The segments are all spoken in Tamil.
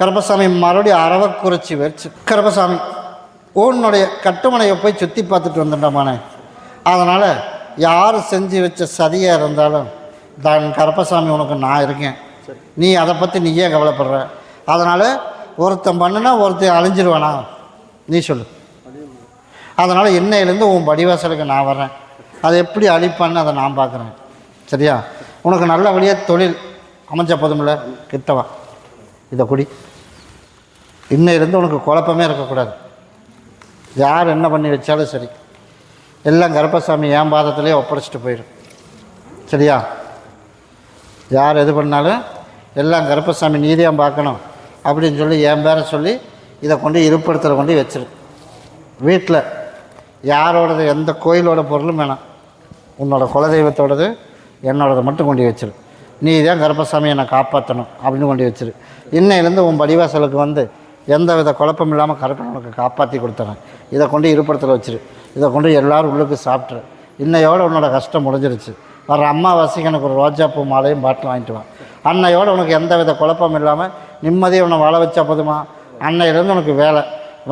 கருப்பசாமி மறுபடியும் அரவக்குறிச்சி வச்சு கருப்பசாமி உன்னுடைய கட்டுமனையை போய் சுற்றி பார்த்துட்டு வந்துட்டோமானே. அதனால் யார் செஞ்சு வச்ச சதியாக இருந்தாலும் தான் கருப்பசாமி உனக்கு நான் இருக்கேன். நீ அதை பற்றி நீயே கவலைப்படுற? அதனால் ஒருத்தன் பண்ணுனா ஒருத்தன் அழிஞ்சிருவானா? நீ சொல்லு. அதனால் இன்னையிலேருந்து உன் படிவாசலுக்கு நான் வர்றேன். அதை எப்படி அழிப்பான்னு அதை நான் பார்க்குறேன். சரியா? உனக்கு நல்லபடியாக தொழில் அமைஞ்ச போதும்ல? கிட்டவா இதை குடி. இன்னையிலேருந்து உனக்கு குழப்பமே இருக்கக்கூடாது. யார் என்ன பண்ணி வச்சாலும் சரி. எல்லாம் கருப்பசாமி என் பாதத்துலேயே ஒப்படைச்சிட்டு போயிடும் சரியா? யார் எது பண்ணாலும் எல்லாம் கருப்பசாமி நீதியாக பார்க்கணும் அப்படின்னு சொல்லி என் பேரை சொல்லி இதை கொண்டு இருப்பிடத்தில் கொண்டு வச்சிரு. வீட்டில் யாரோடது எந்த கோயிலோட பொருளும் வேணாம். உன்னோட குலதெய்வத்தோடது என்னோடது மட்டும் கொண்டு வச்சிரு. நீ தான் கருப்பசாமி என்னை காப்பாற்றணும் அப்படின்னு கொண்டு வச்சிரு. இன்னையிலேருந்து உன் படிவாசலுக்கு வந்து எந்த வித குழப்பம் இல்லாமல் கருப்பன் உனக்கு காப்பாற்றி கொடுத்துறேன் இதை கொண்டு இருப்பிடத்தில் வச்சிரு. இதை கொண்டு எல்லாரும் உள்ளுக்கு சாப்பிட்ரு. இன்னையோட உன்னோட கஷ்டம் முடிஞ்சிருச்சு. வர அம்மாவாசைக்கு எனக்கு ஒரு ரோஜாப்பூ மாலையும் பாட்டில் வாங்கிட்டு வா. அன்னையோட உனக்கு எந்த வித குழப்பம் இல்லாமல் நிம்மதியாக உன்னை வாழ வச்சா போதுமா? அன்னையிலேருந்து உனக்கு வேலை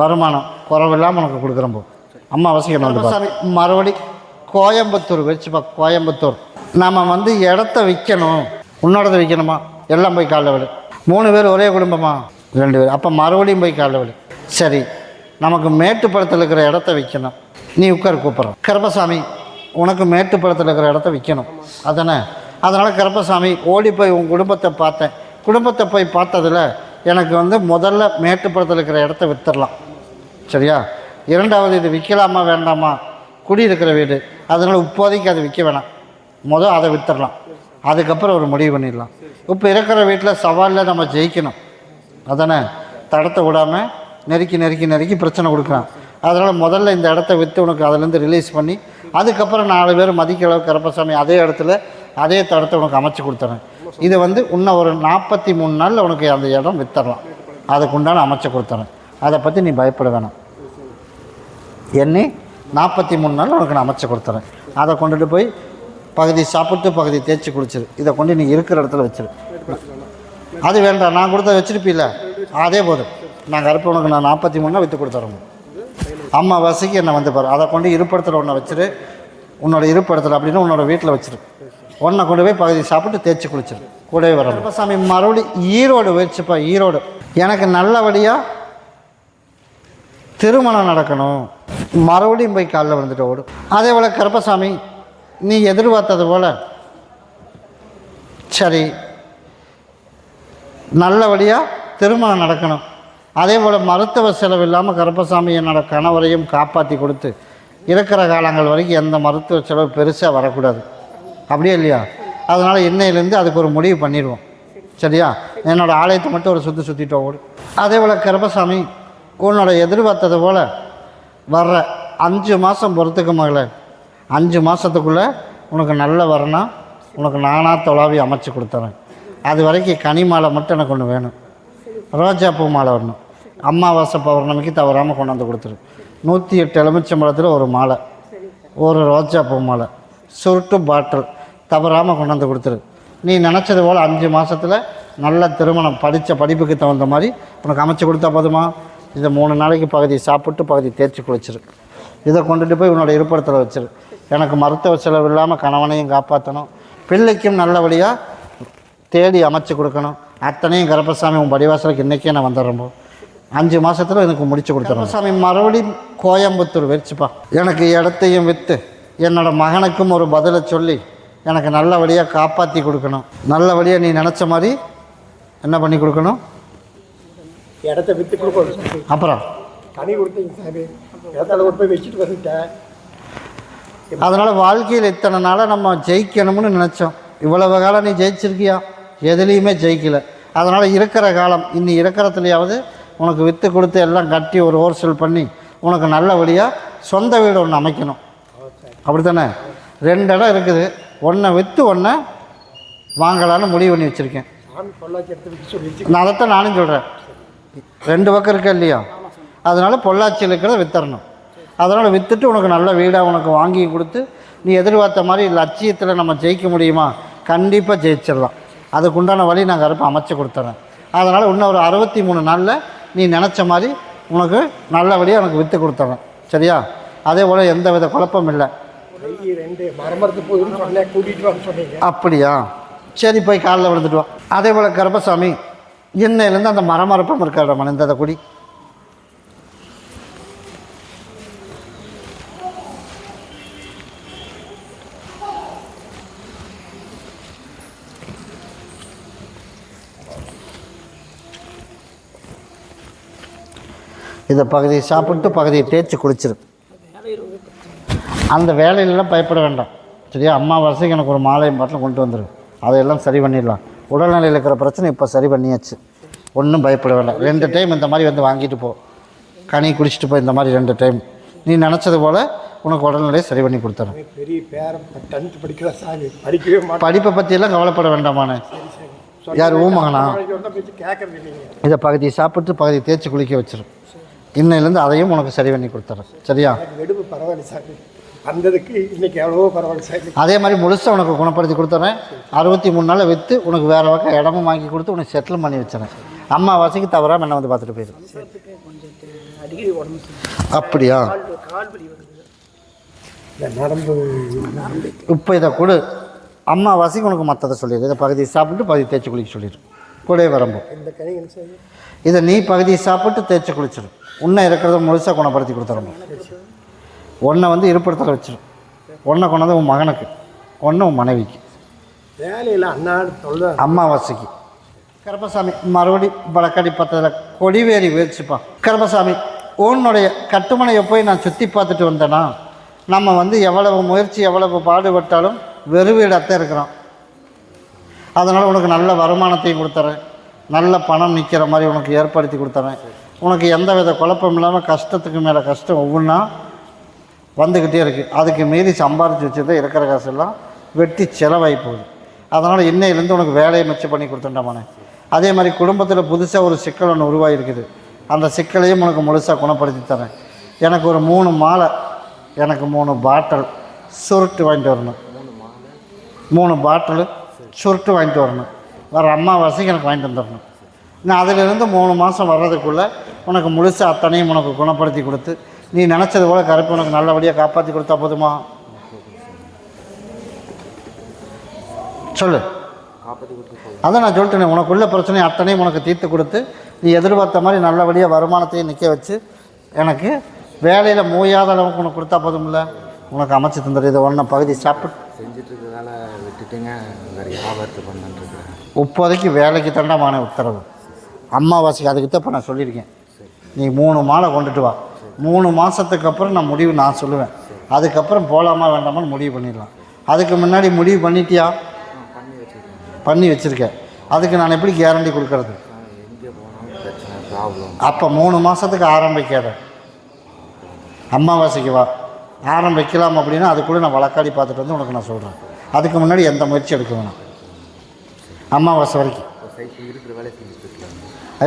வருமானம் குறவில்லாமல் உனக்கு கொடுக்குறேன் போ. அம்மாவாசைக்கு நான் வந்து பாரு. மறுபடி கோயம்புத்தூர் வச்சுப்பா கோயம்புத்தூர். நாம் வந்து இடத்த விற்கணும் உன்னோடத விற்கணுமா எல்லாம் போய் காலைல விடு. மூணு பேர் ஒரே குடும்பமா? ரெண்டு பேர் அப்போ மறுபடியும் போய் காலைல வலி சரி நமக்கு மேட்டுப்படத்தில் இருக்கிற இடத்த விற்கணும் நீ உட்கார் கூப்பிட்ற கருப்பசாமி உனக்கு மேட்டுப்படத்தில் இருக்கிற இடத்த விற்கணும் அதானே? அதனால் கருப்பசாமி ஓடி போய் உன் குடும்பத்தை பார்த்தேன். குடும்பத்தை போய் பார்த்ததில் எனக்கு வந்து முதல்ல மேட்டுப்படத்தில் இருக்கிற இடத்த விற்றுடலாம் சரியா? இரண்டாவது இது விற்கலாமா வேண்டாமா? குடியிருக்கிற வீடு. அதனால் இப்போதைக்கு அது விற்க வேணாம். முதல் அதை விற்றுடலாம் அதுக்கப்புறம் ஒரு முடிவு பண்ணிடலாம். இப்போ இருக்கிற வீட்டில் சவாலில் நம்ம ஜெயிக்கணும். அதானே? தடத்தை விடாமல் நெருக்கி நெருக்கி நெருக்கி பிரச்சனை கொடுக்குறான். அதனால் முதல்ல இந்த இடத்த விற்று உனக்கு அதுலேருந்து ரிலீஸ் பண்ணி அதுக்கப்புறம் நாலு பேர் மதிக்க அளவு கருப்பசாமி அதே இடத்துல அதே தடத்தை உனக்கு அமைச்சு கொடுத்துறேன். இது வந்து இன்னும் ஒரு நாற்பத்தி மூணு நாளில் உனக்கு அந்த இடம் வித்தரலாம். அதுக்குண்டான அமைச்சு கொடுத்துறேன். அதை பற்றி நீ பயப்பட வேணாம். எண்ணி நாற்பத்தி மூணு நாள் உனக்கு நான் அமைச்சு கொடுத்துறேன். அதை கொண்டுட்டு போய் பகுதி சாப்பிட்டு பகுதி தேய்ச்சி குளிச்சிரு. இதை கொண்டு நீ இருக்கிற இடத்துல வச்சிரு. அது வேண்டாம் நான் கொடுத்த வச்சிருப்பீல அதே போதும். நான் கருப்பு உனக்கு நான் நாற்பத்தி மூணு விற்று கொடுத்துறோம் அம்மா வசிக்கு என்னை வந்து பாரு. அதை கொண்டு இருப்படத்தில் ஒன்றை வச்சிரு. உன்னோட இருப்படத்தில் அப்படின்னு உன்னோட வீட்டில் வச்சிரு. ஒன்றை கொண்டு போய் பகுதி சாப்பிட்டு தேய்ச்சி குளிச்சிரு. கூடவே வரணும். சாமி மறுபடியும் ஈரோடு வச்சுப்பா ஈரோடு. எனக்கு நல்லபடியாக திருமணம் நடக்கணும். மறுபடியும் போய் காலைல வந்துட்டு ஓடும் அதே போல் கருப்பசாமி நீ எதிர்பார்த்தது போல். சரி. நல்லபடியாக திருமணம் நடக்கணும். அதே போல் மருத்துவ செலவு இல்லாமல் கருப்பசாமி என்னோட கணவரையும் காப்பாற்றி கொடுத்து இருக்கிற காலங்கள் வரைக்கும் எந்த மருத்துவ செலவு பெருசாக வரக்கூடாது. அப்படியே இல்லையா? அதனால் இன்னையிலேருந்து அதுக்கு ஒரு முடிவு பண்ணிடுவோம். சரியா? என்னோடய ஆலயத்தை மட்டும் ஒரு சுற்றி சுற்றிட்டு ஓடு. அதே போல் கருப்பசாமி உன்னோட எதிர்பார்த்தது போல் வர்ற அஞ்சு மாதம் பொறுத்துக்க மகளே. அஞ்சு மாதத்துக்குள்ளே உனக்கு நல்ல வரணும் உனக்கு நானாக தொலாவி அமைச்சு கொடுத்துறேன். அது வரைக்கும் கனி மாலை மட்டும் எனக்கு ஒன்று வேணும். ரோஜா பூ மாலை வரணும். அம்மாவாசை பௌர்ணமிக்கு தவறாமல் கொண்டாந்து கொடுத்துரு. நூற்றி எட்டு எலுமிச்சம்பழத்தில் ஒரு மாலை. ஒரு ரோஜா பூ மாலை. சுருட்டு பாட்டில். தவறாமல் கொண்டாந்து கொடுத்துரு. நீ நினச்சது போல் அஞ்சு மாதத்தில் நல்ல திருமணம் படித்த படிப்புக்கு தகுந்த மாதிரி உனக்கு அமைச்சு கொடுத்தா போதுமா? இதை மூணு நாளைக்கு பகுதி சாப்பிட்டு பகுதி தேய்ச்சி குளிச்சிரு. இதை கொண்டுட்டு போய் உன்னோட இருப்பிடத்தில் வச்சிரு. எனக்கு மருத்துவ செலவு இல்லாமல் கணவனையும் காப்பாற்றணும் பிள்ளைக்கும் நல்லபடியாக தேடி அமைச்சு கொடுக்கணும். அத்தனையும் கருப்பசாமி உன் படிவாசலுக்கு இன்றைக்கே நான் வந்துடுறேன் போ. அஞ்சு மாதத்தில் எனக்கு முடிச்சு கொடுத்துறேன் சாமி மறுபடியும் கோயம்புத்தூர் வச்சுப்பா எனக்கு இடத்தையும் விற்று என்னோட மகனுக்கும் ஒரு பதிலை சொல்லி எனக்கு நல்லபடியாக காப்பாற்றி கொடுக்கணும். நல்லபடியாக நீ நினச்ச மாதிரி என்ன பண்ணி கொடுக்கணும்? இடத்த விற்று கொடுக்கணும். அப்புறம்? கனி கொடுத்தீங்க சாமி. இடத்துல கொண்டு போய் வச்சுட்டு வந்துட்டேன் அதனால் வாழ்க்கையில் இத்தனை நாளாக நம்ம ஜெயிக்கணும்னு நினச்சோம். இவ்வளவு காலம் நீ ஜெயிச்சிருக்கியா? எதுலேயுமே ஜெயிக்கல. அதனால் இருக்கிற காலம் இன்னி இருக்கிறதுலையாவது உனக்கு விற்று கொடுத்து எல்லாம் கட்டி ஒரு ஹோல்சேல் பண்ணி உனக்கு நல்லபடியாக சொந்த வீடு ஒன்று அமைக்கணும். அப்படி தானே ரெண்டு இடம் இருக்குது. ஒன்றை விற்று ஒன்றை வாங்கலான்னு முடிவு பண்ணி வச்சுருக்கேன். நான் அதைத்தான் நானும் சொல்கிறேன் ரெண்டு பக்கம் இருக்கா இல்லையா? அதனால் பொள்ளாச்சியில் இருக்கிறத வித்தரணும். அதனால் விற்றுட்டு உனக்கு நல்ல வீடாக உனக்கு வாங்கி கொடுத்து நீ எதிர்பார்த்த மாதிரி லட்சியத்தில் நம்ம ஜெயிக்க முடியுமா? கண்டிப்பாக ஜெயிச்சிடலாம். அதுக்குண்டான வழி நான் கருப்பை அமைச்சு கொடுத்துட்றேன் அதனால் இன்னும் ஒரு அறுபத்தி மூணு நாளில் நீ நினச்ச மாதிரி உனக்கு நல்லபடியாக உனக்கு விற்று கொடுத்துட்றேன் சரியா? அதே போல் எந்த வித குழப்பம் இல்லை. ரெண்டு மரமரத்து கூட்டிகிட்டு அப்படியா? சரி போய் காலில் விழுந்துட்டு வா. அதே போல் கருப்பசாமி இன்னையிலேருந்து அந்த மரமரப்பம் இருக்கிற இந்த குடி. இதை பகுதியை சாப்பிட்டு பகுதியை தேய்ச்சி குளிச்சிரு. அந்த வேலையிலலாம் பயப்பட வேண்டாம். சரியா? அம்மாவாசைக்கு எனக்கு ஒரு மாலை பாட்டில் கொண்டு வந்துரு. அதையெல்லாம் சரி பண்ணிடலாம். உடல்நிலையில் இருக்கிற பிரச்சனை இப்போ சரி பண்ணியாச்சு. ஒன்றும் பயப்பட வேண்டாம். ரெண்டு டைம் இந்த மாதிரி வந்து வாங்கிட்டு போ. கனி குடிச்சிட்டு போ இந்த மாதிரி ரெண்டு டைம். நீ நினச்சது போல் உனக்கு உடல்நிலையை சரி பண்ணி கொடுத்துறேன். பெரிய பேரம் டென்த் படிக்கிற சாமி படிக்கவே மாட்டேன். படிப்பை பற்றியெல்லாம் கவலைப்பட வேண்டாமானே யார் ஊமகனா இதை பகுதியை சாப்பிட்டு பகுதியை தேய்ச்சி குளிக்க வச்சிரும் இன்னையிலேருந்து அதையும் உனக்கு சரி பண்ணி கொடுத்துறேன். சரியா? வெடுப்பு பரவாயில்ல சாமி. வந்ததுக்கு இன்னைக்கு எவ்வளவோ பரவாயில்ல சாமி. அதே மாதிரி முழுசாக உனக்கு குணப்படுத்தி கொடுத்துறேன். அறுபத்தி மூணு நாளில் விற்று உனக்கு வேறு பக்கம் இடமும் வாங்கி கொடுத்து உனக்கு செட்டில் பண்ணி வச்சுறேன் அம்மாவாசைக்கு தவறாமல் என்ன வந்து பார்த்துட்டு சரியில்லை. அப்படியா? நரம்பு இப்போ இதை கொடு. அம்மாவாசைக்கு உனக்கு மற்றதை சொல்லிடு. இதை பகுதியை சாப்பிட்டு பகுதி தேய்ச்சி குளிக்க சொல்லிடு. கூடவே வரம்போ. இந்த கனிகள் சாமி இதை நீ பகுதியை சாப்பிட்டு தேய்ச்சி குளிச்சிடும் உன்னை இருக்கிறத முழுசாக குணப்படுத்தி கொடுத்துறோம் ஒன்றை வந்து இருப்பிடத்தில் வச்சிடும் ஒன்றை கொண்டாந்து உன் மகனுக்கு. ஒன்று உன் மனைவிக்கு. வேலையில் அண்ணாடு தொல்லை அமாவாசைக்கு கருப்பசாமி மறுபடி வழக்கடி பார்த்ததில் கொடிவேரி வீழ்ச்சிப்பா கருப்பசாமி உன்னுடைய கட்டுமனையை போய் நான் சுற்றி பார்த்துட்டு வந்தேனா நம்ம வந்து எவ்வளவு முயற்சி எவ்வளவு பாடுபட்டாலும் வெறுவீடத்தான் இருக்கிறோம் அதனால் உனக்கு நல்ல வருமானத்தையும் கொடுத்துறேன். நல்ல பணம் நிற்கிற மாதிரி உனக்கு ஏற்படுத்தி கொடுத்துறேன். உனக்கு எந்த வித குழப்பம் இல்லாமல் கஷ்டத்துக்கு மேலே கஷ்டம் ஒவ்வொன்றா வந்துக்கிட்டே இருக்குது அதுக்கு மீறி சம்பாரித்து வச்சுருந்தா இருக்கிற காசெல்லாம் வெட்டி செலவாகி போகுது. அதனால் இன்னையிலேருந்து உனக்கு வேலையை மிச்சம் பண்ணி கொடுத்துட்டேன் அதே மாதிரி குடும்பத்தில் புதுசாக ஒரு சிக்கல் ஒன்று உருவாகிருக்குது அந்த சிக்கலையும் உனக்கு முழுசாக குணப்படுத்தி தரேன். எனக்கு ஒரு மூணு மாலை எனக்கு மூணு பாட்டில் சுருட்டு வாங்கிட்டு வரணும். மூணு பாட்டிலு சுருட்டு வாங்கிட்டு வரணும். வர அம்மாவாசைக்கு எனக்கு வாங்கிட்டு வந்துடணும். நான் அதிலிருந்து மூணு மாதம் வர்றதுக்குள்ளே உனக்கு முழுசாக அத்தனையும் உனக்கு குணப்படுத்தி கொடுத்து நீ நினச்சது போல் கருப்பு உனக்கு நல்லபடியாக காப்பாற்றி கொடுத்தா போதுமா? சொல்லு. அதான் நான் சொல்லிட்டேன் உனக்குள்ள பிரச்சனை அத்தனையும் உனக்கு தீர்த்து கொடுத்து நீ எதிர்பார்த்த மாதிரி நல்லபடியாக வருமானத்தையும் நிற்க வச்சு எனக்கு வேலையில் மூயாத அளவுக்கு உனக்கு கொடுத்தா போதும்ல? உனக்கு அமைச்சு தந்துடு இதை ஒன்றை பகுதி சாப்பிட்டு செஞ்சிட்ருக்கிறதால விட்டுட்டுங்க. வேறு வியாபாரத்தை பண்ணுறேன் இப்போதைக்கு வேலைக்கு தண்டமான உத்தரவு. அம்மாவாசைக்கு அதுக்கு தான் இப்போ நான் சொல்லியிருக்கேன். நீ மூணு மாலை கொண்டுட்டு வா. மூணு மாதத்துக்கு அப்புறம் நான் முடிவு நான் சொல்லுவேன். அதுக்கப்புறம் போகலாமா வேண்டாமான்னு முடிவு பண்ணிடலாம். அதுக்கு முன்னாடி முடிவு பண்ணிட்டியா? பண்ணி வச்சுருக்கேன். பண்ணி வச்சுருக்கேன் அதுக்கு நான் எப்படி கேரண்டி கொடுக்கறது? அப்போ மூணு மாதத்துக்கு ஆரம்பிக்காத. அம்மாவாசைக்கு வா. ஆரம்பிக்கலாம் அப்படின்னா அதுக்குள்ளே நான் வழக்காடி பார்த்துட்டு வந்து உனக்கு நான் சொல்கிறேன் அதுக்கு முன்னாடி எந்த முயற்சி எடுக்க வேணாம். அம்மாவாசை வரைக்கும். இருக்கிற வேலையை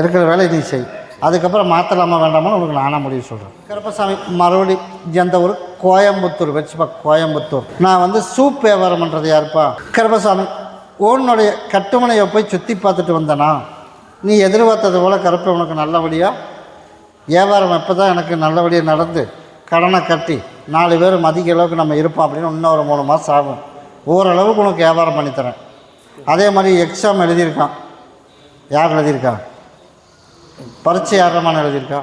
இருக்கிற வேலையை நீ செய். அதுக்கப்புறம் மாற்றலாமா வேண்டாமான்னு உனக்கு நானாக முடிவு சொல்கிறேன் கருப்பசாமி மறுபடி எந்த ஊர் கோயம்புத்தூர் வச்சுப்பா கோயம்புத்தூர். நான் வந்து சூப் வியாபாரம் பண்ணுறது யாருப்பா? கருப்பசாமி உன்னுடைய கட்டுமனையை போய் சுற்றி பார்த்துட்டு வந்தேனா நீ எதிர்பார்த்தது போல் கருப்பை உனக்கு நல்லபடியாக வியாபாரம் எப்போ தான் எனக்கு நல்லபடியாக நடந்து? கடனை கட்டி நாலு பேர் மதிக்க அளவுக்கு நம்ம இருப்போம் அப்படின்னு இன்னும் ஒரு மூணு மாதம் ஆகும். ஓரளவுக்கு உனக்கு வியாபாரம் பண்ணித்தரேன் அதே மாதிரி எக்ஸாம் எழுதியிருக்கான். யார் எழுதியிருக்கா? பரீட்சை யாரமான எழுதியிருக்கா?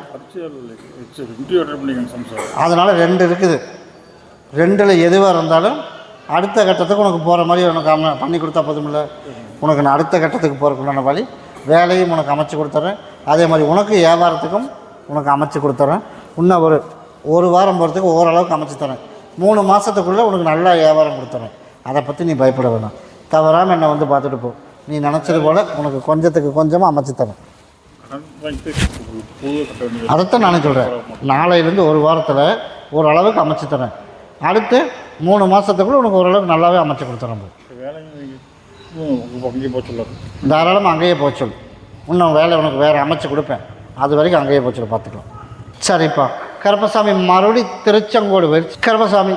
அதனால் ரெண்டு இருக்குது. ரெண்டில் எதுவாக இருந்தாலும் அடுத்த கட்டத்துக்கு உனக்கு போகிற மாதிரி உனக்கு அம பண்ணி கொடுத்தா போதுமில்ல. உனக்கு நான் அடுத்த கட்டத்துக்கு போகிறதுக்குண்டான வழி வேலையும் உனக்கு அமைச்சு கொடுத்துட்றேன் அதே மாதிரி உனக்கு வியாபாரத்துக்கும் உனக்கு அமைச்சு கொடுத்துட்றேன் இன்னும் ஒரு ஒரு வாரம் போகிறதுக்கு ஓரளவுக்கு அமைச்சு தரேன். மூணு மாதத்துக்குள்ளே உனக்கு நல்லா வியாபாரம் கொடுத்துறேன். அதை பற்றி நீ பயப்பட வேணாம். தவறாமல் என்னை வந்து பார்த்துட்டு போ. நீ நினச்சது போல் உனக்கு கொஞ்சத்துக்கு கொஞ்சமாக அமைச்சு தரேன். அதைத்தான் நான் சொல்கிறேன் நாளையிலேருந்து ஒரு வாரத்தில் ஓரளவுக்கு அமைச்சு தரேன். அடுத்து மூணு மாதத்துக்குள்ளே உனக்கு ஓரளவுக்கு நல்லாவே அமைச்சு கொடுத்துறேன் bro. தாராளமாக அங்கேயே போச்சு இன்னும் வேலை உனக்கு வேறு அமைச்சு கொடுப்பேன். அது வரைக்கும் அங்கேயே போச்சு பார்த்துக்கலாம். சரிப்பா. கருப்பசாமி மறுபடி திருச்செங்கோடு போய் கருப்பசாமி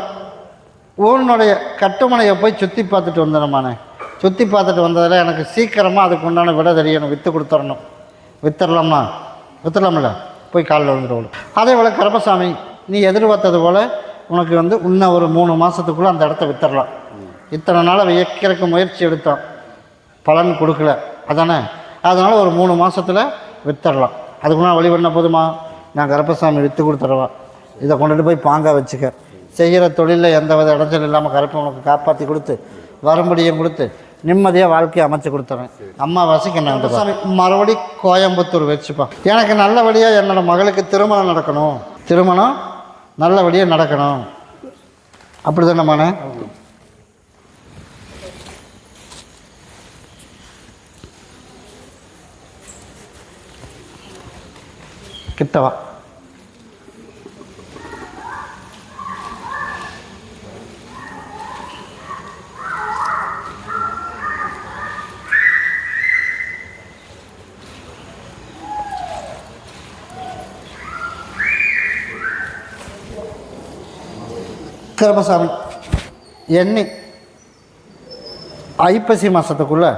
ஊனுடைய கட்டுமனையை போய் சுற்றி பார்த்துட்டு வந்தேனம்மானே சுற்றி பார்த்துட்டு வந்ததில் எனக்கு சீக்கிரமாக அதுக்கு உண்டான விட தெரியணும் விற்று கொடுத்துடணும் வித்தரலாமா வித்தரலாம்ல போய் காலில் விழுந்துட்டு அதே போல் கருப்பசாமி நீ எதிர்பார்த்தது போல் உனக்கு வந்து இன்னும் ஒரு மூணு மாதத்துக்குள்ளே அந்த இடத்த வித்துடலாம் இத்தனை நாள் விற்கிறதுக்கு முயற்சி எடுத்தோம் பலன் கொடுக்கல. அதானே? அதனால் ஒரு மூணு மாதத்தில் விற்றுடலாம் அதுக்குள்ள வழி பண்ண போதுமா? நான் கருப்பசாமி விற்று கொடுத்துருவா இதை கொண்டுட்டு போய் பாங்காக வச்சுக்க. செய்கிற தொழிலில் எந்த வித இடைஞ்சல் இல்லாமல் கருப்பை உனக்கு காப்பாற்றி கொடுத்து வரும்படியும் கொடுத்து நிம்மதியாக வாழ்க்கையை அமைச்சு கொடுத்துறேன். அம்மா வாசிக்கு நான் மறுபடி கோயம்புத்தூர் வச்சுப்பா. எனக்கு நல்லபடியாக என்னோடய மகளுக்கு திருமணம் நடக்கணும். திருமணம் நல்லபடியாக நடக்கணும். அப்படி தானேம்மாண்ணே கிட்டவா? கருப்பசாமி எண்ணி ஐப்பசி மாதத்துக்குள்ளே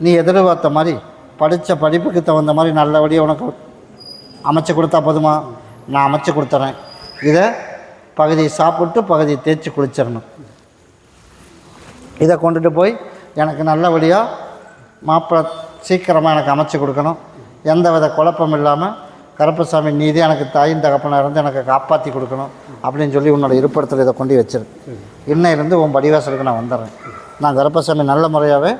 நீ எதிர்பார்த்த மாதிரி படித்த படிப்புக்கு தகுந்த மாதிரி நல்லபடியாக உனக்கு அமைச்சு கொடுத்தா போதுமா? நான் அமைச்சு கொடுத்துறேன். இதை பகுதி சாப்பிட்டு பகுதி தேய்ச்சி குளிச்சிடணும். இதை கொண்டுட்டு போய் எனக்கு நல்லபடியாக மாப்பிள்ளை சீக்கிரமாக எனக்கு அமைச்சு கொடுக்கணும். எந்த வித குழப்பம் இல்லாமல் கருப்பசாமி நீதி எனக்கு தாயின் தகப்பனாக இருந்து எனக்கு காப்பாற்றி கொடுக்கணும் அப்படின்னு சொல்லி உன்னோட இருப்பிடத்தில் இதை கொண்டு வச்சிரு. இன்னையிலேருந்து உன் படிவாசலுக்கு நான் வந்துடுறேன். நான் கருப்பசாமி நல்ல முறையாகவே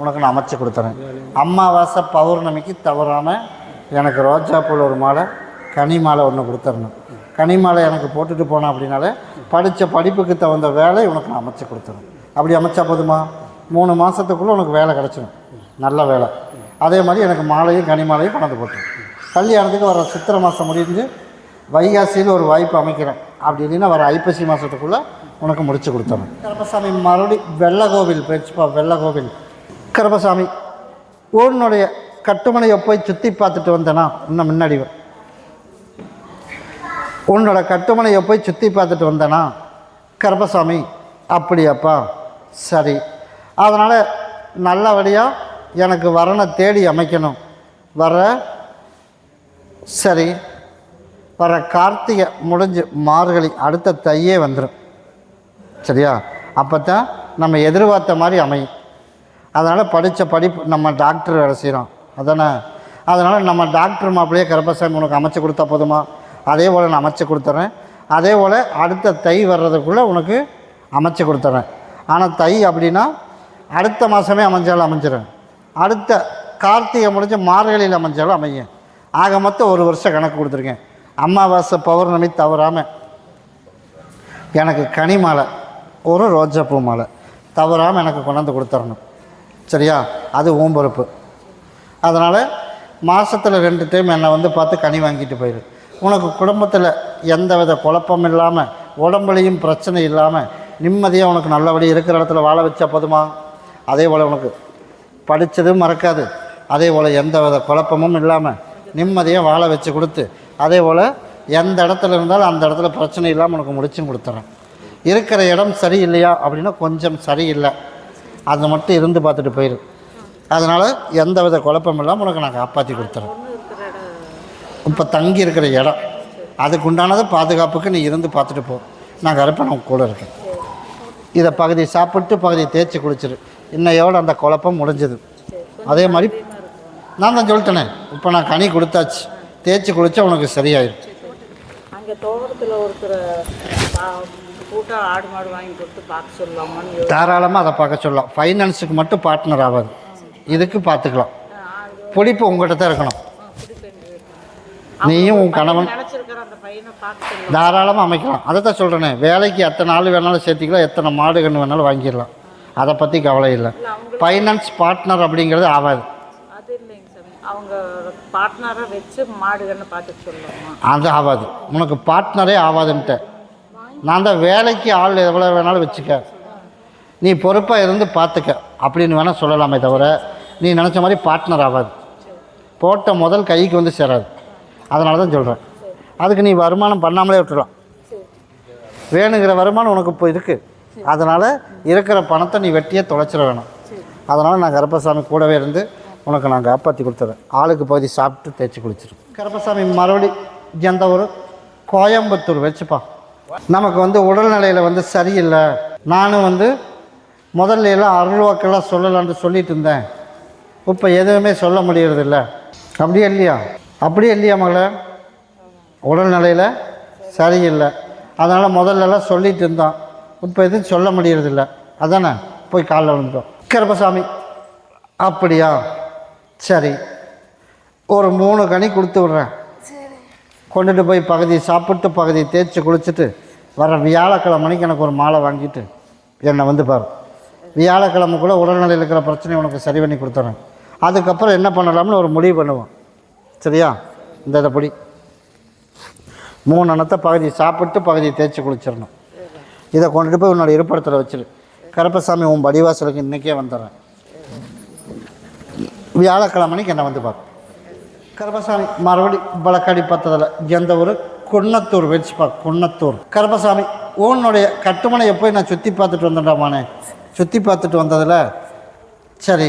உனக்கு நான் அமைச்சு கொடுத்துறேன். அமாவாசை பௌர்ணமிக்கு தவறான எனக்கு ரோஜா பூவில் ஒரு மாலை கனி மாலை ஒன்று கொடுத்துடணும். கனி மாலை எனக்கு போட்டுட்டு போனேன் அப்படின்னாலே படித்த படிப்புக்கு தகுந்த வேலை உனக்கு நான் அமைச்சு கொடுத்துடணும். அப்படி அமைச்சா போதுமா? மூணு மாதத்துக்குள்ளே உனக்கு வேலை கிடச்சிடும். நல்ல வேலை. அதே மாதிரி எனக்கு மாலையும் கனி மாலையும் கொண்டாந்து போட்டு கல்யாணத்துக்கு வர சித்திரை மாதம் முடிஞ்சு வைகாசியில் ஒரு வாய்ப்பு அமைக்கிறேன். அப்படி இல்லைன்னா வர ஐப்பசி மாதத்துக்குள்ளே உனக்கு முடிச்சு கொடுத்துறேன் கருப்பசாமி மறுபடி வெள்ளகோவில் போயிடுச்சுப்பா வெள்ளகோவில். கருப்பசாமி உன்னுடைய கட்டுமனையை போய் சுற்றி பார்த்துட்டு வந்தேனா இன்னும் முன்னாடி உன்னோட கட்டுமனையை போய் சுற்றி பார்த்துட்டு வந்தேனா கர்பசாமி அப்படியாப்பா சரி. அதனால் நல்லபடியாக எனக்கு வரனை தேடி அமைக்கணும். வர சரி. வர கார்த்திகை முடிஞ்சு மார்கழி அடுத்த தையே வந்துடும் சரியா? அப்போ தான் நம்ம எதிர்பார்த்த மாதிரி அமையும். அதனால் படித்த படிப்பு நம்ம டாக்டர் வேலை செய்கிறோம் அதானே? அதனால் நம்ம டாக்டர் மாப்பிள்ளையே கருப்பசாமி உனக்கு அமைச்சு கொடுத்தா போதுமா? அதே போல் நான் அமைச்சு கொடுத்துட்றேன் அதே போல் அடுத்த தை வர்றதுக்குள்ளே உனக்கு அமைச்சு கொடுத்துட்றேன் ஆனால் தை அப்படின்னா அடுத்த மாதமே அமைஞ்சாலும் அமைஞ்சிடும் அடுத்த கார்த்திகை முடிஞ்ச மார்கழியில் அமைஞ்சாலும் அமையும். ஆக மொத்தம் ஒரு வருஷம் கணக்கு கொடுத்துருக்கேன். அமாவாசை பௌர்ணமி தவறாமல் எனக்கு கனி மாலை ஒரு ரோஜாப்பூ மாலை தவறாமல் எனக்கு கொண்டாந்து கொடுத்துடணும் சரியா? அது ஊம்பொறுப்பு அதனால் மாதத்தில் ரெண்டு டைம் என்னை வந்து பார்த்து கனி வாங்கிட்டு போயிடு உனக்கு குடும்பத்தில் எந்த வித குழப்பம் இல்லாமல் உடம்புலையும் பிரச்சனை இல்லாமல் நிம்மதியாக உனக்கு நல்லபடி இருக்கிற இடத்துல வாழ வச்சா போதுமா? அதே போல் உனக்கு படித்ததும் மறக்காது. அதே போல் எந்த வித குழப்பமும் இல்லாமல் நிம்மதியாக வாழ வச்சு கொடுத்து அதே போல் எந்த இடத்துல இருந்தாலும் அந்த இடத்துல பிரச்சனை இல்லாமல் உனக்கு முடிச்சும் கொடுத்துட்றேன் இருக்கிற இடம் சரியில்லையா அப்படின்னா கொஞ்சம் சரியில்லை. அது மட்டும் இருந்து பார்த்துட்டு போயிடும் அதனால் எந்த வித குழப்பம் இல்லாமல் உனக்கு நான் காப்பாற்றி கொடுத்துறேன். இப்போ தங்கி இருக்கிற இடம் அதுக்கு உண்டானது பாதுகாப்புக்கு நீ இருந்து பார்த்துட்டு போ. நான் கருப்பேன் உன் கூட இருக்கேன். இதை பகுதி சாப்பிட்டு பகுதி தேய்ச்சி குளிச்சிரு. இன்னையோட அந்த குழப்பம் முடிஞ்சது. அதே மாதிரி நான் தான் சொல்லிட்டேனே இப்போ நான் கனி கொடுத்தாச்சு. தேய்ச்சி குளிச்சா உனக்கு சரியாயிடும் தாராளமாக அதை பார்க்க சொல்லலாம். ஃபைனான்ஸுக்கு மட்டும் பார்ட்னர் ஆகாது இதுக்கு பார்த்துக்கலாம். பிடிப்பு உங்கள்கிட்ட தான் இருக்கணும். நீயும் உன் கணவன் தாராளமாக அமைக்கலாம். அதை தான் சொல்கிறேனே வேலைக்கு எத்தனை ஆள் வேணாலும் சேர்த்திக்கலாம் எத்தனை மாடு கன்று வேணாலும் வாங்கிடலாம். அதை பற்றி கவலை இல்லை. ஃபைனான்ஸ் பார்ட்னர் அப்படிங்கிறது ஆகாது. அது இல்லைங்க சாமி. அவங்க பார்ட்னரை வச்சு மாடுகன்னு பார்த்துட்டு சொல்லலாமா அது ஆகாது. உனக்கு பார்ட்னரே ஆகாதுன்ட்ட நான் தான் வேலைக்கு ஆள் எவ்வளோ வேணாலும் வச்சுக்க. நீ பொறுப்பாக இருந்து பார்த்துக்க. அப்படின்னு வேணால் சொல்லலாமே தவிர நீ நினச்ச மாதிரி பார்ட்னர் ஆகாது போட்ட முதல் கைக்கு வந்து சேராது. அதனால தான் சொல்கிறேன் அதுக்கு நீ வருமானம் பண்ணாமலே விட்டுடலாம் வேணுங்கிற வருமானம் உனக்கு இப்போ இருக்குது அதனால் இருக்கிற பணத்தை நீ வெட்டியே தொலைச்சிட வேணும். அதனால் நான் கருப்பசாமி கூடவே இருந்து உனக்கு நான் காப்பாற்றி கொடுத்துறேன். ஆளுக்கு பகுதி சாப்பிட்டு தேய்ச்சி குளிச்சிடும் கருப்பசாமி மறுபடி எந்த ஒரு கோயம்புத்தூர் வச்சுப்பா. நமக்கு வந்து உடல்நிலையில் வந்து சரியில்லை. நானும் வந்து முதல்ல எல்லாம் அருள்வாக்கெல்லாம் சொல்லலான்னு சொல்லிட்டு இருந்தேன். இப்போ எதுவுமே சொல்ல முடியறதில்ல. அப்படியே இல்லையா? அப்படியே இல்லையா மகளே? உடல்நிலையில் சரியில்லை. அதனால் முதல்லலாம் சொல்லிட்டு இருந்தோம் இப்போ எதுவும் சொல்ல முடியறதில்ல. அதானே? போய் காலில் விழுந்துட்டோம். கருப்பசாமி அப்படியா? சரி. ஒரு மூணு கனி கொடுத்து விட்றேன். கொண்டுட்டு போய் பகுதி சாப்பிட்டு பகுதி தேய்ச்சி குளிச்சுட்டு வர வியாழக்கிழமைக்கு எனக்கு ஒரு மாலை வாங்கிட்டு என்னை வந்து பாரு. வியாழக்கிழமைக்குள்ளே உடல்நிலையில் இருக்கிற பிரச்சனையை உனக்கு சரி பண்ணி கொடுத்துறேன். அதுக்கப்புறம் என்ன பண்ணலாம்னு ஒரு முடிவு பண்ணுவோம். சரியா? இந்த இதை பிடி. மூணு அணத்தை பகுதி சாப்பிட்டு பகுதியை தேய்ச்சி குளிச்சிடணும். இதை கொண்டுட்டு போய் உன்னோட இருப்பிடத்தில் வச்சிரு. கருப்பசாமி உன் படிவாசலுக்கு இன்றைக்கே வந்துடுறேன். வியாழக்கிழமைக்கு என்னை வந்து பாரு கருப்பசாமி மறுபடி பலக்காடி பத்ததில் எந்த ஊர் குன்னத்தூர் வச்சுப்பா குன்னத்தூர். கருப்பசாமி உன்னுடைய கட்டுமனையை போய் நான் சுற்றி பார்த்துட்டு வந்துட்டாமானே சுற்றி பார்த்துட்டு வந்ததில் சரி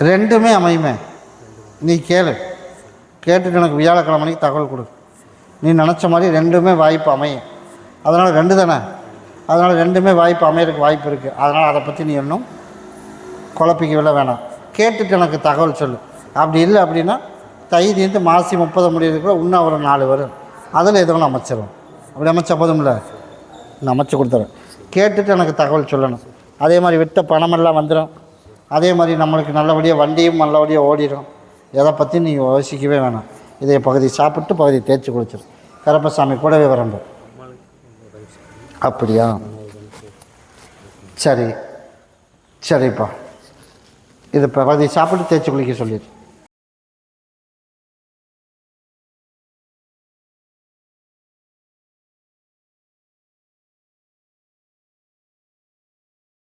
ரெண்டுமே அமையுமே. நீ கேளு. கேட்டுட்டு எனக்கு வியாழக்கிழமைக்கு தகவல் கொடு. நீ நினச்ச மாதிரி ரெண்டுமே வாய்ப்பு அமையும். அதனால் ரெண்டு தானே? அதனால் ரெண்டுமே வாய்ப்பு அமையறதுக்கு வாய்ப்பு இருக்குது அதனால் அதை பற்றி நீ இன்னும் குழப்பிக்கவில்லை வேணாம். கேட்டுட்டு எனக்கு தகவல் சொல்லு. அப்படி இல்லை அப்படின்னா தை தீர்ந்து மாசி முப்பது முடியறதுக்குள்ள இன்னும் ஒரு நாலு வரும். அதில் எதுவும் ஒன்று அமைச்சிடும் அப்படி அமைச்சா இல்லை நான் அமைச்சு கொடுத்துறேன். கேட்டுட்டு எனக்கு தகவல் சொல்லணும். அதே மாதிரி விட்ட பணமெல்லாம் வந்துடும் அதே மாதிரி நம்மளுக்கு நல்லபடியாக வண்டியும் நல்லபடியாக ஓடிடும் எதை பற்றி நீங்கள் யோசிக்கவே வேணாம். இதை பகுதி சாப்பிட்டு பகுதி தேய்ச்சி குளிச்சிடும் கருப்பசாமி கூடவே வரம்பு அப்படியா? சரி. சரிப்பா. இது பகுதி சாப்பிட்டு தேய்ச்சி குளிக்க சொல்லிடு.